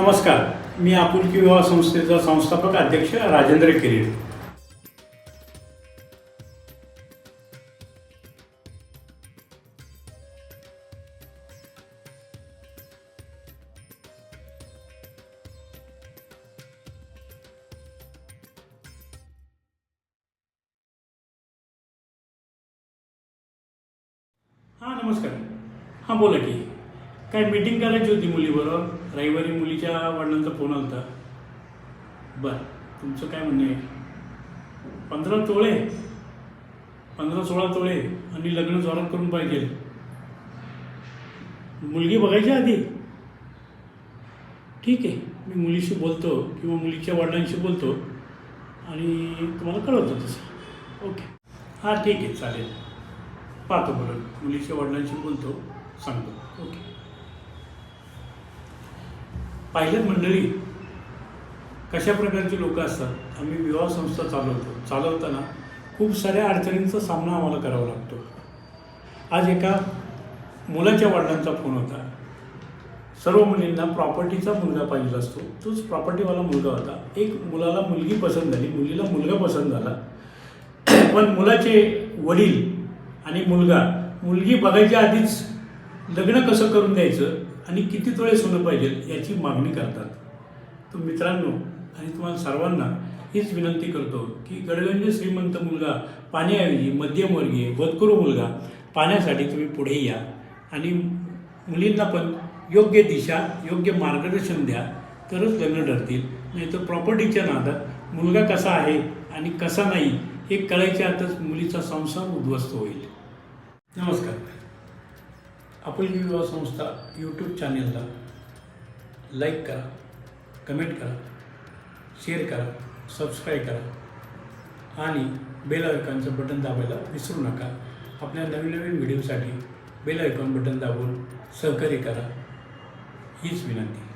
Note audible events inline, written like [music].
नमस्कार. मी आपुलकी विवाह संस्थेचा संस्थापक अध्यक्ष राजेंद्र किरीट. हां नमस्कार. हां बोला की. काय मीटिंग करायची होती मुलीबरोबर? रविवारी मुलीच्या वडिलांचा फोन आला होता बरं तुमचं काय म्हणणं आहे? पंधरा तोळे? पंधरा सोळा तोळे? आणि लग्न जोरात करून पाहिजे. मुलगी बघायची आधी? ठीक आहे मी मुलीशी बोलतो किंवा मुलीच्या वडिलांशी बोलतो आणि तुम्हाला कळवतो तसं. ओके. हां ठीक आहे चालेल. पाहतो बरं. मुलीच्या वडिलांशी बोलतो सांगतो. ओके. पाहिलं मंडळी कशा प्रकारची लोकं असतात? आम्ही विवाह संस्था चालवतो. चालवताना खूप साऱ्या अडचणींचा सामना आम्हाला करावा लागतो. आज एका मुलाच्या वडिलांचा फोन होता. सर्व मुलींना प्रॉपर्टीचा मुलगा पाहिजे असतो. तोच प्रॉपर्टीवाला मुलगा होता. एक मुलाला मुलगी पसंत झाली. मुलीला मुलगा पसंत झाला. [clears throat] पण मुलाचे वडील आणि मुलगा मुलगी बघायच्या आधीच लग्न कसं करून द्यायचं? आणि किती तोळे सोनं पाहिजे याची मागणी करतात. तर मित्रांनो आणि तुम्हाला सर्वांना हीच विनंती करतो की गडगंज श्रीमंत मुलगा पाण्याऐवजी मध्यमवर्गीय बदकुरू मुलगा पाण्यासाठी तुम्ही पुढे या. आणि मुलींना पण योग्य दिशा योग्य मार्गदर्शन द्या. तरच लग्न ठरतील. नाही तर प्रॉपर्टीच्या नादात मुलगा कसा आहे आणि कसा नाही हे कळायच्या आतच मुलीचा संसार उद्ध्वस्त होईल. नमस्कार. आपुलकी विवाह संस्था यूट्यूब चॅनेलला लाईक करा कमेंट करा शेअर करा सबस्क्राईब करा आणि बेल आयकॉनचं बटन दाबायला विसरू नका. आपल्या नवीन नवीन व्हिडिओसाठी बेल आयकॉन बटन दाबून सहकार्य करा. हीच विनंती.